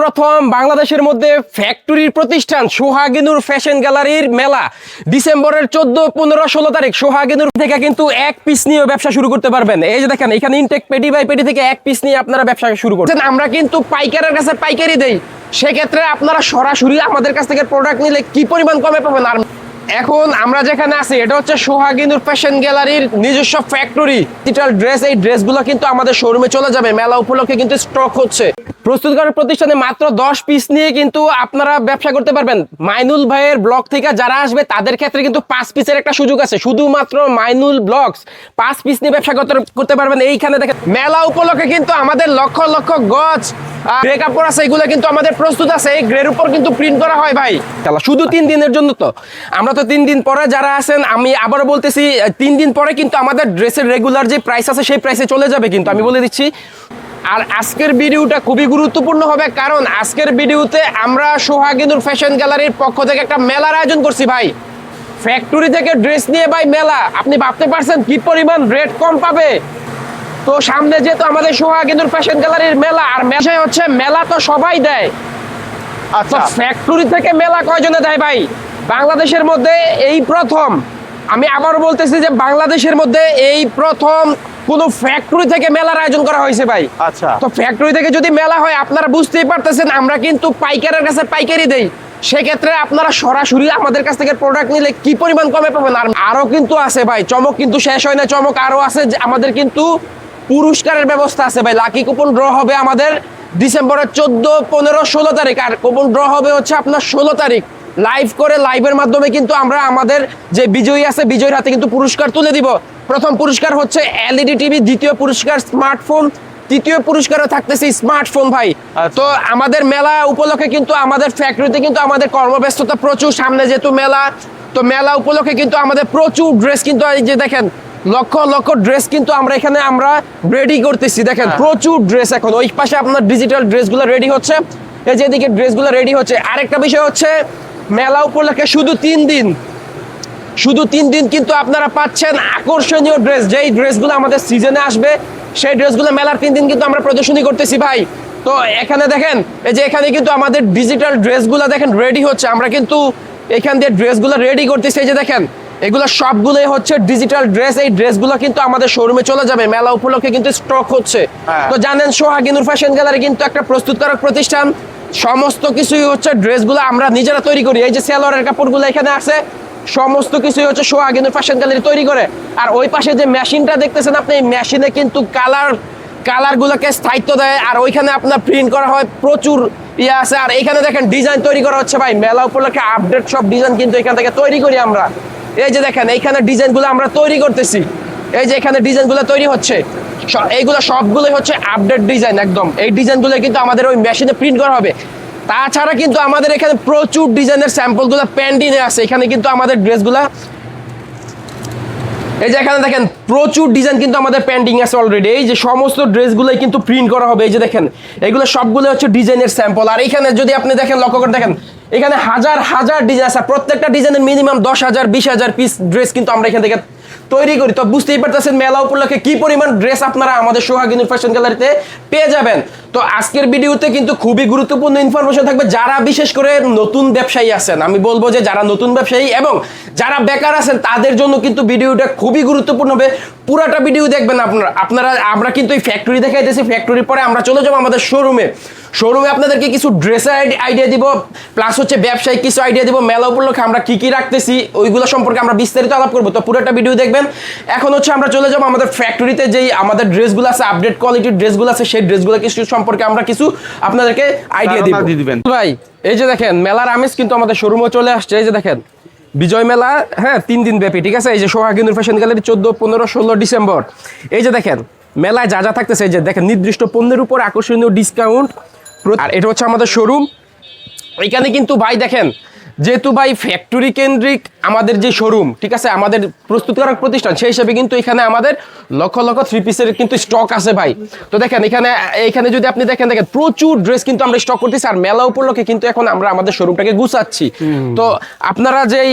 প্রথম বাংলাদেশের মধ্যে ফ্যাক্টরির প্রতিষ্ঠান সোহাগিনুর ফ্যাশন গ্যালারির মেলা। ডিসেম্বরের চোদ্দ, পনেরো, ষোলো তারিখ সোহাগিনুর থেকে কিন্তু এক পিস নিয়ে ব্যবসা শুরু করতে পারবেন। এই যে দেখেন, এখানে ইনটেক পেটি বাই পেটি থেকে এক পিস নিয়ে আপনারা ব্যবসা শুরু করছেন। আমরা কিন্তু পাইকারের কাছে পাইকারি দেই। সেক্ষেত্রে আপনারা সরাসরি আমাদের কাছ থেকে প্রোডাক্ট নিলে কি পরিমাণ কমে পাবেন? আর এখন আমরা যেখানে আছি, এটা হচ্ছে সোহাগিনুর ফ্যাশন গ্যালারির নিজস্ব ফ্যাক্টরি। ডিজিটাল ড্রেস এই ড্রেসগুলো কিন্তু আমাদের শোরুমে চলে যাবে। মেলা উপলক্ষে কিন্তু স্টক হচ্ছে। প্রস্তুতকারক প্রতিষ্ঠানে মাত্র দশ পিস নিয়ে কিন্তু আপনারা ব্যবসা করতে পারবেন। মাইনুল ভাইয়ের ব্লগ থেকে যারা আসবে, তাদের ক্ষেত্রে কিন্তু পাঁচ পিসের একটা সুযোগ আছে। শুধুমাত্র মাইনুল ব্লগস, পাঁচ পিস নিয়ে ব্যবসা করতে পারবেন। এইখানে দেখেন, মেলা উপলক্ষে কিন্তু আমাদের লক্ষ লক্ষ গছ প্রিন্ট করা হয় ভাই। শুধু তিন দিনের জন্য তো। আমরা তো তিন দিন পরে যারা আছেন, আমি বলতেছি, তিন দিন পরে কিন্তু আমাদের ড্রেসের রেগুলার যে প্রাইস আছে, সেই প্রাইসে চলে যাবে কিন্তু। আমি বলে দিচ্ছি আর আজকের ভিডিওটা খুবই গুরুত্বপূর্ণ হবে কারণ আজকের ভিডিওতে আমরা সোহাগিনুর ফ্যাশন গ্যালারির পক্ষ থেকে একটা মেলার আয়োজন করছি ভাই। ফ্যাক্টরি থেকে ড্রেস নিয়ে ভাই মেলা। আপনি ভাবতে পারছেন কি পরিমাণ রেট কম পাবে? তো সামনে যেহেতু আমাদের সোহাগিনুর ফ্যাশন গ্যালারির মেলা আর মেলায় হচ্ছে মেলা তো সবাই দেয়। আচ্ছা। ফ্যাক্টরি থেকে মেলা কয়জনে দেয় ভাই? বাংলাদেশের মধ্যে এই প্রথম। আমি আবার বলতেছি যে বাংলাদেশের মধ্যে এই প্রথম কোনো ফ্যাক্টরি থেকে মেলার আয়োজন করা হয়েছে ভাই। আচ্ছা। তো ফ্যাক্টরি থেকে যদি মেলা হয় আপনারা বুঝতেই পারতেছেন আমরা কিন্তু পাইকারের কাছে পাইকারি দেই। সেক্ষেত্রে আপনারা সরাসরি আমাদের কাছ থেকে প্রোডাক্ট নিলে কি পরিমাণ কমে পাবেন? আর আরও কিন্তু আছে ভাই চমক কিন্তু শেষ হয় না চমক আরও আছে যে আমাদের কিন্তু পুরস্কারের ব্যবস্থা আছে ভাই। লাকি কুপন ড্র হবে আমাদের ডিসেম্বরের চোদ্দ পনেরো ষোলো তারিখ। আর কুপন ড্র হবে হচ্ছে আপনার ষোলো তারিখ। লাইভ করে লাইভের মাধ্যমে কিন্তু আমরা আমাদের যে বিজয়ী আছে বিজয়ীর হাতে কিন্তু পুরস্কার তুলে দিব। প্রথম পুরস্কার হচ্ছে এলইডি টিভি দ্বিতীয় পুরস্কার স্মার্টফোন তৃতীয় পুরস্কারও থাকতেছে স্মার্টফোন ভাই। তো আমাদের মেলা উপলক্ষে কিন্তু আমাদের ফ্যাক্টরিতে কিন্তু আমাদের কর্মব্যস্ততা প্রচুর। সামনে যেহেতু মেলা তো মেলা উপলক্ষে কিন্তু আমাদের প্রচুর ড্রেস কিন্তু এই যে দেখেন লক্ষ লক্ষ ড্রেস কিন্তু আমরা এখানে আমরা রেডি করতেছি। দেখেন হ্যাঁ। প্রচুর ড্রেস এখন। ওই পাশে আপনার ডিজিটাল ড্রেসগুলো রেডি হচ্ছে। এই যে এদিকে ড্রেসগুলো রেডি হচ্ছে। আরেকটা বিষয় হচ্ছে মেলা উপলক্ষে শুধু তিন দিন। শুধু তিন দিন কিন্তু আপনারা পাচ্ছেন আকর্ষণীয় ড্রেস যেই ড্রেসগুলো আমাদের সিজনে আসবে সেই ড্রেসগুলো মেলার তিন দিন কিন্তু আমরা প্রদর্শনী করতেছি ভাই। তো এখানে দেখেন এই যে এখানে কিন্তু আমাদের ডিজিটাল ড্রেসগুলো দেখেন রেডি হচ্ছে। আমরা কিন্তু এখান দিয়ে ড্রেসগুলো রেডি করতেছি। এই যে দেখেন এগুলো সবগুলোই হচ্ছে ডিজিটাল ড্রেস এই ড্রেসগুলো কিন্তু আমাদের শোরুমে চলে যাবে। মেলা উপলক্ষে কিন্তু স্টক হচ্ছে। হ্যাঁ। তো জানেন সোহাগিনুর ফ্যাশন গ্যালারি কিন্তু একটা প্রস্তুতকারক প্রতিষ্ঠান। সমস্ত কিছুই হচ্ছে ড্রেসগুলো আমরা নিজেরা তৈরি করি। এই যে সেলরের কাপড়গুলো এখানে আছে, সমস্ত কিছুই হচ্ছে সোহাগিনুর ফ্যাশন গ্যালারি তৈরি করে। আর ওই পাশে যে মেশিনটা দেখতেছেন আপনি, এই মেশিনে কিন্তু কালার, কালারগুলোকে স্থায়িত্ব দেয়। আর ওইখানে আপনার প্রিন্ট করা হয় প্রচুর ইয়ে আছে। আর এখানে দেখেন ডিজাইন তৈরি করা হচ্ছে ভাই, মেলা উপলক্ষে আপডেট সব ডিজাইন কিন্তু এখান থেকে তৈরি করি আমরা। এই যে দেখেন, এইখানে ডিজাইনগুলো আমরা তৈরি করতেছি। এই যে এখানে ডিজাইনগুলো তৈরি হচ্ছে। এইগুলো সবগুলোই হচ্ছে আপডেট ডিজাইন একদম। এই ডিজাইনগুলো কিন্তু আমাদের ওই মেশিনে প্রিন্ট করা হবে। তাছাড়া কিন্তু আমাদের এখানে প্রচুর ডিজাইনের স্যাম্পলগুলো পেন্ডিংয়ে আছে। এখানে কিন্তু আমাদের ড্রেসগুলা এই যে এখানে দেখেন, প্রচুর ডিজাইন কিন্তু আমাদের পেন্ডিং আছে অলরেডি এই যে সমস্ত ড্রেসগুলোই কিন্তু প্রিন্ট করা হবে। এই যে দেখেন, এগুলো সবগুলো হচ্ছে ডিজাইনের স্যাম্পল আর এখানে যদি আপনি দেখেন, লক্ষ্য করে দেখেন, এখানে হাজার হাজার ডিজাইন আছে। প্রত্যেকটা ডিজাইনের মিনিমাম দশ হাজার, বিশ হাজার পিস ড্রেস কিন্তু আমরা এখান থেকে তৈরি করি। তো বুঝতেই পারতেছেন মেলা উপলক্ষে কি পরিমাণ ড্রেস আপনারা আমাদের সোহাগিনুর ফ্যাশন গ্যালারিতে পেয়ে যাবেন। তো আজকের ভিডিওতে কিন্তু খুবই গুরুত্বপূর্ণ ইনফরমেশন থাকবে। যারা বিশেষ করে নতুন ব্যবসায়ী আছেন, আমি বলব যে যারা নতুন ব্যবসায়ী এবং যারা বেকার আছেন, তাদের জন্য কিন্তু ভিডিওটা খুবই গুরুত্বপূর্ণ হবে। পুরাটা ভিডিও দেখবেন আপনারা। আপনারা, আমরা কিন্তু এই ফ্যাক্টরি দেখাইতেছি। ফ্যাক্টরির পরে আমরা চলে যাব আমাদের শোরুমে শোরুমে আপনাদেরকে কিছু ড্রেসের আইডিয়া দিব প্লাস হচ্ছে ব্যবসায়িক কিছু আইডিয়া দিব। মেলা উপলক্ষে আমরা কি কি রাখতেছি, ওইগুলো সম্পর্কে আমরা বিস্তারিত আলাপ করব। তো পুরোটা ভিডিও দেখবেন। এখন হচ্ছে আমরা চলে যাব আমাদের ফ্যাক্টরিতে যেই আমাদের ড্রেসগুলো আছে আপডেট কোয়ালিটির ড্রেসগুলো আছে সেই ড্রেসগুলো কিছু সম্পর্কে আমরা কিছু আপনাদেরকে আইডিয়া দিয়ে দিবেন। ভাই এই যে দেখেন মেলার আমেজ কিন্তু আমাদের শোরুমে চলে আসছে। এই যে দেখেন বিজয় মেলা হ্যাঁ তিন দিন ব্যাপী ঠিক আছে? এই যে সোহাগিনুর ফ্যাশন গ্যালারি চোদ্দ পনেরো ষোলো ডিসেম্বর। এই যে দেখেন মেলায় যা যা থাকতেছে এই যে দেখেন নির্দিষ্ট পণ্যের উপর আকর্ষণীয় ডিসকাউন্ট আর এটা হচ্ছে আমাদের শোরুম এখানে কিন্তু ভাই দেখেন যেহেতু ভাই ফ্যাক্টরি কেন্দ্রিক আমাদের যে শোরুম ঠিক আছে? আমাদের প্রস্তুতকারক প্রতিষ্ঠান সেই হিসাবে কিন্তু এখানে আমাদের লক্ষ লক্ষ থ্রি পিসের কিন্তু স্টক আছে ভাই। তো দেখেন এখানে এখানে যদি আপনি দেখেন দেখেন প্রচুর ড্রেস কিন্তু আমরা স্টক করতেছি আর মেলা উপলক্ষে কিন্তু এখন আমরা আমাদের শোরুমটাকে গুছাচ্ছি। তো আপনারা যেই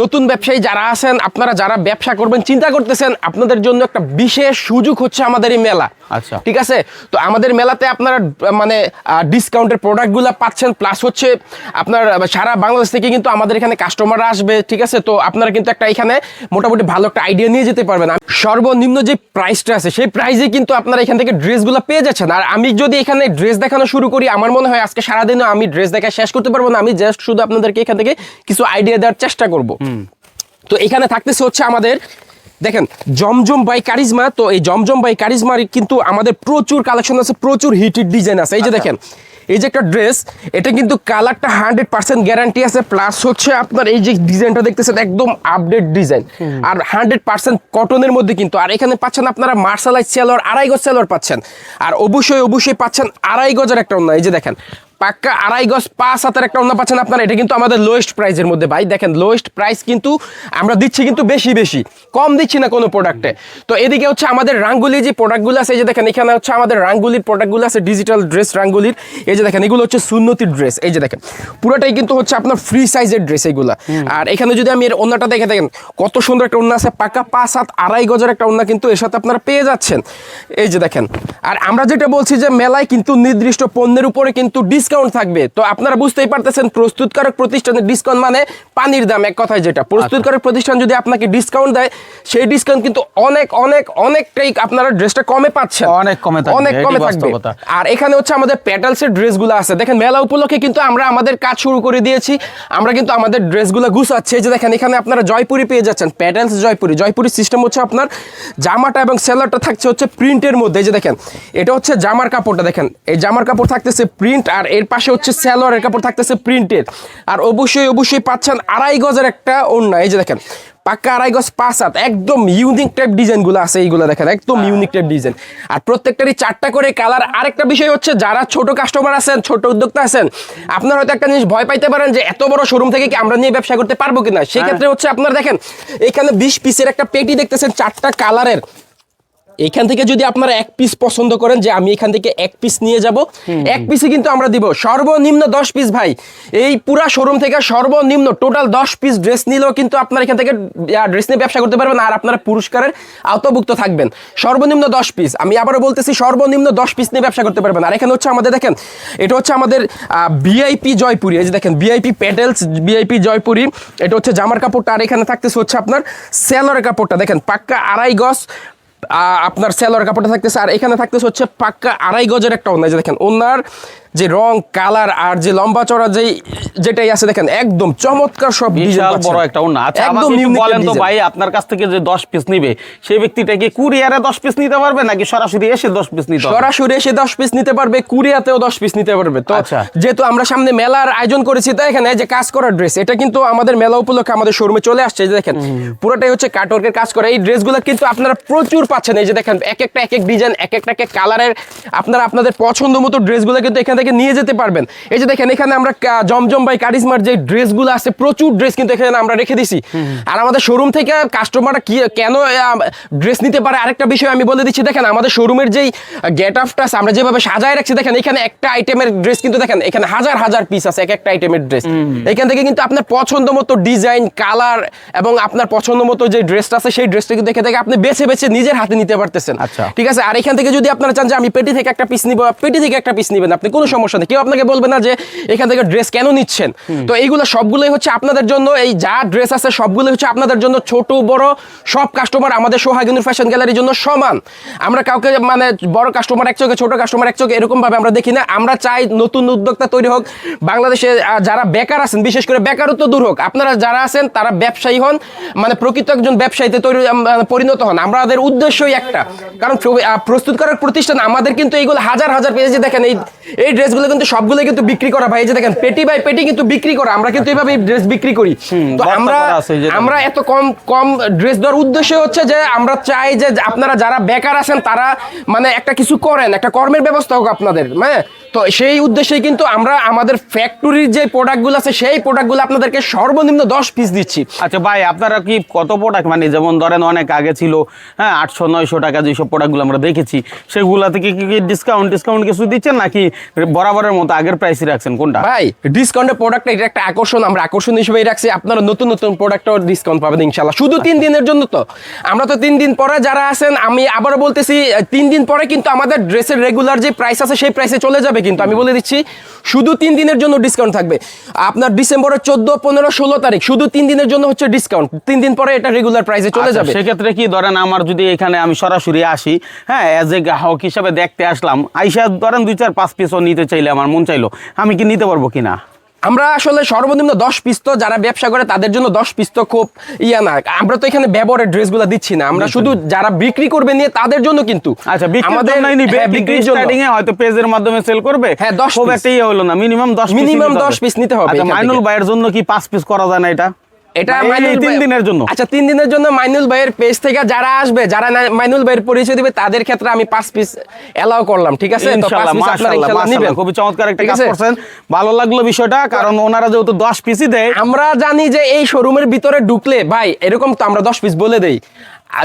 নতুন ব্যবসায়ী যারা আছেন আপনারা যারা ব্যবসা করবেন চিন্তা করতেছেন আপনাদের জন্য একটা বিশেষ সুযোগ হচ্ছে আমাদের এই মেলা। আচ্ছা। ঠিক আছে? তো আমাদের মেলাতে আপনারা মানে ডিসকাউন্টের প্রোডাক্টগুলো পাচ্ছেন প্লাস হচ্ছে আপনার সারা বাংলাদেশ থেকে কিন্তু আমাদের এখানে কাস্টমাররা আসবে ঠিক আছে? তো আপনারা কিন্তু একটা এখানে মোটামুটি ভালো একটা আইডিয়া নিয়ে যেতে পারবেন। সর্বনিম্ন যে প্রাইসটা আছে সেই প্রাইসে কিন্তু আপনারা এখান থেকে ড্রেসগুলো পেয়ে যাচ্ছেন। আর আমি যদি এখানে ড্রেস দেখানো শুরু করি আমার মনে হয় আজকে সারাদিনও আমি ড্রেস দেখা শেষ করতে পারব না। আমি জাস্ট শুধু আপনাদেরকে এখান থেকে কিছু আইডিয়া দেওয়ার চেষ্টা করব। তো এখানে থাকতেছে হচ্ছে আমাদের দেখেন জমজম বাই কারিজমা। তো এই জমজম বাই কারিজমার কিন্তু আমাদের প্রচুর কালেকশন আছে প্রচুর হিটেড ডিজাইন আছে। এই যে দেখেন এই যে একটা ড্রেস এটা কিন্তু কালারটা হান্ড্রেড পার্সেন্ট গ্যারান্টি আছে প্লাস হচ্ছে আপনার এই যে ডিজাইনটা দেখতেছেন, একদম আপডেট ডিজাইন আর হান্ড্রেড পার্সেন্ট কটনের মধ্যে কিন্তু, আর এখানে পাচ্ছেন আপনারা মার্শালাইজ সেলোয়ার আড়াই গজ সেলোয়ার পাচ্ছেন। আর অবশ্যই অবশ্যই পাচ্ছেন আড়াই গজের একটা অন্য এই যে দেখেন। পাক্কা আড়াই গজ পাঁচ হাতের একটা অন্য পাচ্ছেন আপনারা এটা কিন্তু আমাদের লোয়েস্ট প্রাইসের মধ্যে। ভাই দেখেন লোয়েস্ট প্রাইস কিন্তু আমরা দিচ্ছি কিন্তু বেশি বেশি কম দিচ্ছি না কোনো প্রোডাক্টে তো এদিকে হচ্ছে আমাদের রাঙ্গুলি যে প্রোডাক্টগুলো আছে এই যে দেখেন এখানে হচ্ছে আমাদের রাঙ্গুলির প্রোডাক্টগুলো আছে ডিজিটাল ড্রেস রাঙ্গুলির। এই যে দেখেন এগুলো হচ্ছে সুন্নতির ড্রেস এই যে দেখেন। পুরোটাই কিন্তু হচ্ছে আপনার ফ্রি সাইজের ড্রেস এগুলো। আর এখানে যদি আমি এর অন্যটা দেখে দেখেন কত সুন্দর একটা অন্য আছে পাকা পাঁচ হাত আড়াই গজের একটা অন্য কিন্তু এর সাথে আপনারা পেয়ে যাচ্ছেন। এই যে দেখেন আর আমরা যেটা বলছি যে মেলায় কিন্তু নির্দিষ্ট পণ্যের উপরে কিন্তু ডিসকাউন্ট থাকবে। তো আপনারা বুঝতেই পারতেছেন প্রস্তুতকারক প্রতিষ্ঠানের ডিসকাউন্ট মানে পানির দাম এক কথায় যেটা। প্রস্তুতকারক প্রতিষ্ঠান যদি আপনাকে ডিসকাউন্ট দেয় সেই ডিসকাউন্ট কিন্তু অনেক অনেক অনেকটাই আপনারা ড্রেসটা কমে পাচ্ছেন। অনেক কমে অনেক কমে থাকবে। আর এখানে হচ্ছে আমাদের প্যাটেলসের ড্রেসগুলো আছে। দেখেন মেলা উপলক্ষে কিন্তু আমরা আমাদের কাজ শুরু করে দিয়েছি। আমরা কিন্তু আমাদের ড্রেসগুলো গুছাচ্ছি। এই যে দেখেন এখানে আপনারা জয়পুরি পেয়ে যাচ্ছেন প্যাটেলস জয়পুরি। জয়পুরি সিস্টেম হচ্ছে আপনার জামাটা এবং সেলারটা থাকছে হচ্ছে প্রিন্টের মধ্যে। এই যে দেখেন এটা হচ্ছে জামার কাপড়টা। দেখেন এই জামার কাপড় থাকতেছে প্রিন্ট আর এর পাশে হচ্ছে স্যালোয়ারের কাপড় থাকতেছে প্রিন্টের আর অবশ্যই অবশ্যই পাচ্ছেন আড়াই গজের একটা ওড়না। এই যে দেখেন পাক্কা আড়াই গজ পাঁচ হাত একদম ইউনিক টাইপ ডিজাইনগুলো আছে এইগুলো দেখেন একদম ইউনিক টাইপ ডিজাইন আর প্রত্যেকটারই চারটা করে কালার আরেকটা বিষয় হচ্ছে যারা ছোট কাস্টমার আছেন ছোট উদ্যোক্তা আছেন আপনারা হয়তো একটা জিনিস ভয় পাইতে পারেন যে এত বড় শোরুম থেকে কি আমরা নিয়ে ব্যবসা করতে পারব কিনা? সেক্ষেত্রে হচ্ছে আপনার দেখেন এখানে বিশ পিসের একটা পেটি দেখতেছেন চারটা কালারের এখান থেকে যদি আপনারা এক পিস পছন্দ করেন যে আমি এখান থেকে এক পিস নিয়ে যাব এক পিসে কিন্তু আমরা দিব। সর্বনিম্ন দশ পিস ভাই। এই পুরা শোরুম থেকে সর্বনিম্ন টোটাল দশ পিস ড্রেস নিলেও কিন্তু আপনারা এখান থেকে ড্রেস নিয়ে ব্যবসা করতে পারবেন আর আপনারা পুরস্কারের আওতাভুক্ত থাকবেন। সর্বনিম্ন দশ পিস আমি আবারও বলতেছি সর্বনিম্ন দশ পিস নিয়ে ব্যবসা করতে পারবেন। আর এখানে হচ্ছে আমাদের দেখেন এটা হচ্ছে আমাদের ভিআইপি জয়পুরি। এই যে দেখেন ভিআইপি প্যাটেলস ভিআইপি জয়পুরি। এটা হচ্ছে জামার কাপড়টা। আর এখানে থাকতেছে হচ্ছে আপনার সেলরের কাপড়টা। দেখেন পাক্কা আড়াই গজ আপনার সেলর কাপড়টা থাকতেছে, আর এখানে থাকতেছে হচ্ছে পাক্কা আড়াই গজের একটা ওনা যে দেখেন ওনার যে রং কালার আর যে লম্বা চড়া যে যেটাই আছে দেখেন একদম চমৎকার সব বিশাল বড় একটা উন্না। আচ্ছা একদম বলেন তো ভাই আপনার কাছ থেকে যে 10 পিস নিবে সেই ব্যক্তিটা কি কুরিয়ারে 10 পিস নিতে পারবে নাকি সরাসরি এসে 10 পিস নিতে হবে? সরাসরি এসে দশ পিস নিতে পারবে কুরিয়াতেও দশ পিস নিতে পারবে। তো আচ্ছা। যেহেতু আমরা সামনে মেলার আয়োজন করেছি তো এখানে যে কাজ করার ড্রেস এটা কিন্তু আমাদের মেলা উপলক্ষে আমাদের শোরুমে চলে আসছে। যে দেখেন পুরোটাই হচ্ছে কাটওয়ার্কের কাজ করা। এই ড্রেসগুলো কিন্তু আপনারা প্রচুর পাচ্ছেন। এই যে দেখেন এক একটা এক এক ডিজাইন এক একটা এক এক কালারের আপনারা আপনাদের পছন্দ মতো ড্রেসগুলো কিন্তু এখান থেকে নিয়ে যেতে পারবেন। এই যে দেখেন এখানে আমরা জমজম বাই কারিজমার যে ড্রেসগুলো আছে প্রচুর ড্রেস কিন্তু এখানে আমরা রেখে দিছি। আর আমাদের শোরুম থেকে কাস্টমাররা কি কেন ড্রেস নিতে পারে? আরেকটা বিষয় আমি বলে দিচ্ছি দেখেন আমাদের শোরুমের যেই গেট আপটা আমরা যেভাবে সাজায় রাখছি দেখেন এখানে একটা আইটেমের ড্রেস কিন্তু দেখেন এখানে হাজার হাজার পিস আছে এক একটা আইটেমের ড্রেস এখান থেকে কিন্তু আপনার পছন্দ মতো ডিজাইন কালার এবং আপনার পছন্দ মতো যে ড্রেসটা আছে সেই ড্রেসটা কিন্তু এখান থেকে আপনি বেছে বেছে নিজের হাতে নিতে পারতেছেন। আচ্ছা। ঠিক আছে? আর এখান থেকে যদি আপনারা চান যে আমি পেটি থেকে একটা পিস নিব পেটি থেকে একটা পিস নিবেন আপনি কোনো সমস্যা নেই। কেউ আপনাকে বলবে না যে এখান থেকে ড্রেস কেন নিচ্ছেন। তো এইগুলো সবগুলোই হচ্ছে আপনাদের জন্য, এই যা ড্রেস আছে সবগুলোই হচ্ছে আপনাদের জন্য ছোট, বড়, সব কাস্টমার আমাদের সোহাগিনুর ফ্যাশন গ্যালারির জন্য সমান। আমরা কাউকে মানে বড় কাস্টমার এক চোখে, ছোট কাস্টমার এক চোখে এরকম ভাবে আমরা দেখি না। আমরা চাই নতুন উদ্যোক্তা তৈরি হোক। বাংলাদেশে যারা বেকার আছেন, বিশেষ করে বেকারত্ব দূর হোক, আপনারা যারা আছেন, তারা ব্যবসায়ী হন। মানে প্রকৃত একজন ব্যবসায়ীতে তৈরি পরিণত হন। আমাদের উদ্দেশ্যই একটা। কারণ প্রস্তুত করার প্রতিষ্ঠান আমাদের কিন্তু এইগুলো হাজার হাজার পেজে দেখেন। এই এই ড্রেসগুলো কিন্তু সবগুলো কিন্তু বিক্রি করা। ভাই যে দেখেন পেটি বাই পেটি কিন্তু বিক্রি করা। আমরা কিন্তু এইভাবে ড্রেস বিক্রি করি। তো আমরা। আমরা এত কম কম ড্রেস দেওয়ার উদ্দেশ্য হচ্ছে যে আমরা চাই যে আপনারা যারা বেকার আছেন তারা মানে একটা কিছু করেন একটা কর্মের ব্যবস্থা হোক আপনাদের হ্যাঁ তো সেই উদ্দেশ্যে কিন্তু আমরা আমাদের ফ্যাক্টরির যে প্রোডাক্টগুলো আছে সেই প্রোডাক্টগুলো আপনাদেরকে সর্বনিম্ন দশ পিস দিচ্ছি। আচ্ছা ভাই আপনারা কি কত প্রোডাক্ট মানে যেমন ধরেন অনেক আগে ছিল হ্যাঁ আটশো নয়শো টাকা যেসব প্রোডাক্টগুলো আমরা দেখেছি সেগুলা থেকে কি কি ডিসকাউন্ট ডিসকাউন্ট কিছু দিচ্ছেন নাকি? বরাবরের মতো আগের প্রাইসই রাখছেন কোনটা? ভাই ডিসকাউন্টের প্রোডাক্ট এটা একটা আকর্ষণ আমরা আকর্ষণ হিসেবেই রাখছি। আপনারা নতুন নতুন প্রোডাক্টও ডিসকাউন্ট পাবেন ইনশাল্লাহ শুধু তিন দিনের জন্য তো। আমরা তো তিন দিন পরে যারা আছেন আমি আবারও বলতেছি তিন দিন পরে কিন্তু আমাদের ড্রেসের রেগুলার যে প্রাইস আছে সেই প্রাইসে চলে যাবে কিন্তু। আমি বলে দিচ্ছি শুধু তিন দিনের জন্য ডিসকাউন্ট থাকবে। আপনার ডিসেম্বরের চোদ্দ পনেরো ষোলো তারিখ শুধু তিন দিনের জন্য হচ্ছে ডিসকাউন্ট তিন দিন পরে এটা রেগুলার প্রাইসে চলে আচ্ছা, যাবে। সেক্ষেত্রে কি ধরেন আমার যদি এখানে আমি সরাসরি আসি হ্যাঁ অ্যাজ এ গ্রাহক হিসাবে দেখতে আসলাম আইসা ধরেন দুই চার পাঁচ পিসও নিতে চাইলে আমার মন চাইলো আমি কি নিতে পারব কিনা? আমরা আসলে সর্বনিম্ন দশ পিস তো যারা ব্যবসা করে তাদের জন্য দশ পিস তো খুব ইয়া না। আমরা তো এখানে ব্যবহারের ড্রেসগুলো দিচ্ছি না। আমরা শুধু যারা বিক্রি করবে নিয়ে তাদের জন্য কিন্তু আচ্ছা আমাদের হ্যাঁ, বিক্রির স্টার্টিং এ হয়তো পেজের মাধ্যমে সেল করবে হ্যাঁ, 10 খুব piece। একটা ইয়ে হলো না মিনিমাম 10 পিস Minimum 10 piece নিতে হবে আচ্ছা মাইনুল ভাইয়ের জন্য কি 5 পিস করা যায় না এটা? এটা তিন দিনের জন্য। আচ্ছা তিন দিনের জন্য মাইনুল ভাইয়ের পেজ থেকে যারা আসবে যারা মাইনুল ভাইয়ের পরিচয় দিবে তাদের ক্ষেত্রে আমি পাঁচ পিস এলাও করলাম ঠিক আছে? খুবই চমৎকার একটা কাজ করছেন। ভালো লাগল বিষয়টা কারণ ওনারা যেহেতু 10 পিসই দেয়। আমরা জানি যে এই শোরুমের ভিতরে ঢুকলে ভাই এরকম তো আমরা দশ পিস বলে দেই।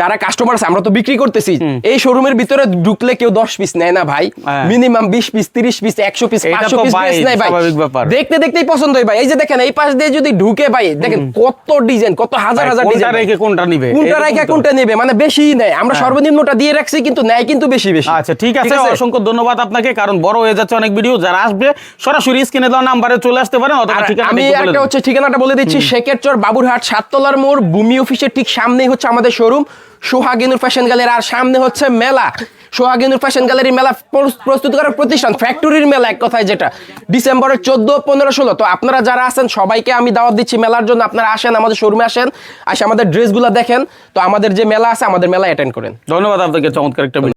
যারা কাস্টমার আছে আমরা তো বিক্রি করতেছি। এই শোরুমের ভিতরে ঢুকলে কেউ দশ পিস নেয় না ভাই। হ্যাঁ। মিনিমাম বিশ পিস তিরিশ পিস একশো পিস পাঁচশো পিস ভাই নেয় ভাই। দেখতে দেখতেই পছন্দ হয় ভাই। এই যে দেখেন এই পাশ দিয়ে যদি ঢুকে ভাই দেখেন কত ডিজাইন কত হাজার হাজার ডিজাইন রেখে কোনটা নিবে? কোনটা রেখে কোনটা নেবে? মানে বেশি নেয়। আমরা সর্বনিম্নটা দিয়ে রাখছি কিন্তু নেয় কিন্তু বেশি বেশি। আচ্ছা ঠিক আছে অসংখ্য ধন্যবাদ আপনাকে কারণ বড় হয়ে যাচ্ছে অনেক ভিডিও যারা আসবে সরাসরি স্ক্রিনে দেওয়া নাম্বারে চলে আসতে পারেন অথবা ঠিকানা আমি একটা হচ্ছে ঠিকানাটা বলে দিচ্ছি শেখেরচর বাবুরহাট সাততলার মোড় ভূমি অফিসের ঠিক সামনেই হচ্ছে আমাদের শোরুম সোহাগিনুর ফ্যাশন গ্যালারি আর সামনে হচ্ছে মেলা। সোহাগিনুর ফ্যাশন গ্যালারি মেলা প্রস্তুত করার প্রতিষ্ঠান ফ্যাক্টরির মেলা এক কথায় যেটা। ডিসেম্বরের চোদ্দ, পনেরো, ষোলো। তো আপনারা যারা আছেন, সবাইকে আমি দাওয়াত দিচ্ছি মেলার জন্য। আপনারা আসেন, আমাদের শোরুমে আসেন, আসে আমাদের ড্রেসগুলো দেখেন। তো আমাদের যে মেলা আছে, আমাদের মেলা অ্যাটেন্ড করেন। ধন্যবাদ আপনাকে, চমৎকার একটা